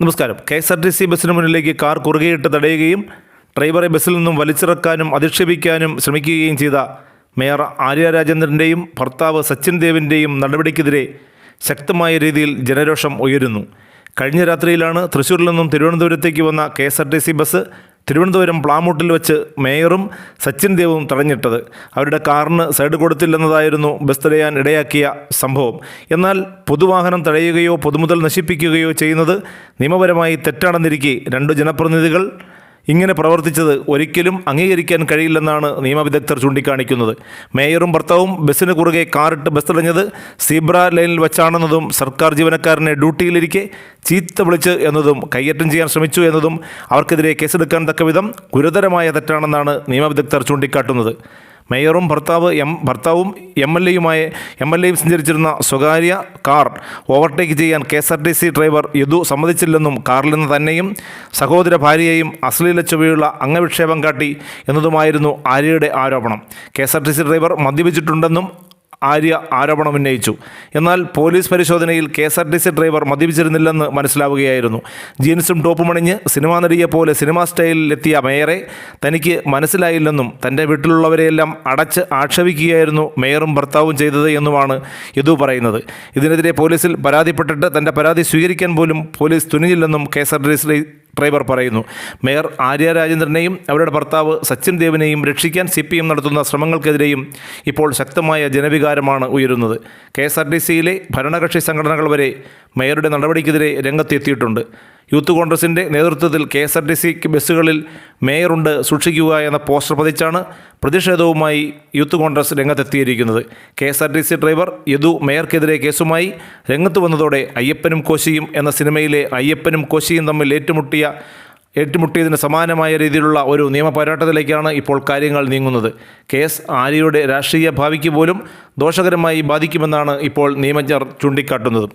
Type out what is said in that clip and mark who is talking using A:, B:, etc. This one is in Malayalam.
A: നമസ്കാരം. K S R T C ബസ്സിന് മുന്നിലേക്ക് കാർ കുറുകെയിട്ട് തടയുകയും ഡ്രൈവറെ ബസ്സിൽ നിന്നും വലിച്ചിറക്കാനും അധിക്ഷേപിക്കാനും ശ്രമിക്കുകയും ചെയ്ത മേയർ ആര്യ രാജേന്ദ്രന്റെയും ഭർത്താവ് സച്ചിൻ ദേവിന്റെയും നടപടിക്കെതിരെ ശക്തമായ രീതിയിൽ ജനരോഷം ഉയരുന്നു. കഴിഞ്ഞ രാത്രിയിലാണ് തൃശ്ശൂരിൽ നിന്നും തിരുവനന്തപുരത്തേക്ക് വന്ന K S R T C bus Thiruvananthapuram Plamoottil വെച്ച് മേയറും സച്ചിൻ ദേവും തടഞ്ഞിട്ടത്. അവരുടെ കാറിന് സൈഡ് കൊടുത്തില്ലെന്നതായിരുന്നു ബസ് തടയാൻ ഇടയാക്കിയ സംഭവം. എന്നാൽ പൊതുവാഹനം തടയുകയോ പൊതുമുതൽ നശിപ്പിക്കുകയോ ചെയ്യുന്നത് നിയമപരമായി തെറ്റാണെന്നിരിക്കെ രണ്ട് ജനപ്രതിനിധികൾ ഇങ്ങനെ പ്രവർത്തിച്ചത് ഒരിക്കലും അംഗീകരിക്കാൻ കഴിയില്ലെന്നാണ് നിയമവിദഗ്ധർ ചൂണ്ടിക്കാണിക്കുന്നത്. മേയറും ഭർത്താവും ബസ്സിന് കുറുകെ കാറിട്ട് ബസ് തടഞ്ഞത് സീബ്ര ലൈനിൽ വെച്ചാണെന്നതും സർക്കാർ ജീവനക്കാരനെ ഡ്യൂട്ടിയിലിരിക്കെ ചീത്ത വിളിച്ച് എന്നതും കയ്യേറ്റം ചെയ്യാൻ ശ്രമിച്ചു എന്നതും അവർക്കെതിരെ കേസെടുക്കാൻ തക്കവിധം ഗുരുതരമായ തെറ്റാണെന്നാണ് നിയമവിദഗ്ധർ ചൂണ്ടിക്കാട്ടുന്നത്. മേയറും ഭർത്താവ് എം ഭർത്താവും എം എൽ എയുമായ എം എൽ എയും സഞ്ചരിച്ചിരുന്ന സ്വകാര്യ കാർ ഓവർടേക്ക് ചെയ്യാൻ K S R T C driver Yadu സമ്മതിച്ചില്ലെന്നും കാറിൽ നിന്ന് തന്നെയും സഹോദര ഭാര്യയെയും അശ്ലീല ചുവയുള്ള അംഗവിക്ഷേപം കാട്ടി എന്നതുമായിരുന്നു ആര്യയുടെ ആരോപണം. K S R T C driver മദ്യപിച്ചിട്ടുണ്ടെന്നും Arya ആരോപണം ഉന്നയിച്ചു. എന്നാൽ പോലീസ് പരിശോധനയിൽ K S R T C driver മദ്യപിച്ചിരുന്നില്ലെന്ന് മനസ്സിലാവുകയായിരുന്നു. ജീൻസും ടോപ്പും അണിഞ്ഞ് സിനിമാ നടിയെ പോലെ സിനിമാ സ്റ്റൈലിലെത്തിയ മേയറെ തനിക്ക് മനസ്സിലായില്ലെന്നും തന്റെ വീട്ടിലുള്ളവരെയെല്ലാം അടച്ച് ആക്ഷേപിക്കുകയായിരുന്നു മേയറും ഭർത്താവും ചെയ്തത് എന്നുമാണ് യദു പറയുന്നത്. ഇതിനെതിരെ പോലീസിൽ പരാതിപ്പെട്ടിട്ട് തന്റെ പരാതി സ്വീകരിക്കാൻ പോലും police തുനിഞ്ഞില്ലെന്നും K S R T C driver പറയുന്നു. മേയർ ആര്യ രാജേന്ദ്രനെയും അവരുടെ ഭർത്താവ് സച്ചിൻ ദേവിനെയും രക്ഷിക്കാൻ സി പി എം നടത്തുന്ന ശ്രമങ്ങൾക്കെതിരെയും ഇപ്പോൾ ശക്തമായ ജനവികാരമാണ് ഉയരുന്നത്. കെ എസ് ആർ ടി സിയിലെ ഭരണകക്ഷി സംഘടനകൾ വരെ മേയറുടെ നടപടിക്കെതിരെ രംഗത്തെത്തിയിട്ടുണ്ട്. യൂത്ത് കോൺഗ്രസിന്റെ നേതൃത്വത്തിൽ കെ എസ് ആർ ടി സിക്ക് ബസ്സുകളിൽ മേയറുണ്ട് സൂക്ഷിക്കുക എന്ന പോസ്റ്റർ പതിച്ചാണ് പ്രതിഷേധവുമായി youth Congress രംഗത്തെത്തിയിരിക്കുന്നത്. K S R T C driver Yadu മേയർക്കെതിരെ കേസുമായി രംഗത്ത് വന്നതോടെ അയ്യപ്പനും കോശിയും എന്ന സിനിമയിലെ അയ്യപ്പനും കോശിയും തമ്മിൽ ഏറ്റുമുട്ടിയ ഏറ്റുമുട്ടിയതിന് സമാനമായ രീതിയിലുള്ള ഒരു നിയമപോരാട്ടത്തിലേക്കാണ് ഇപ്പോൾ കാര്യങ്ങൾ നീങ്ങുന്നത്. കേസ് ആര്യയുടെ രാഷ്ട്രീയ ഭാവിക്ക് പോലും ദോഷകരമായി ബാധിക്കുമെന്നാണ് ഇപ്പോൾ നിയമജ്ഞർ ചൂണ്ടിക്കാട്ടുന്നത്.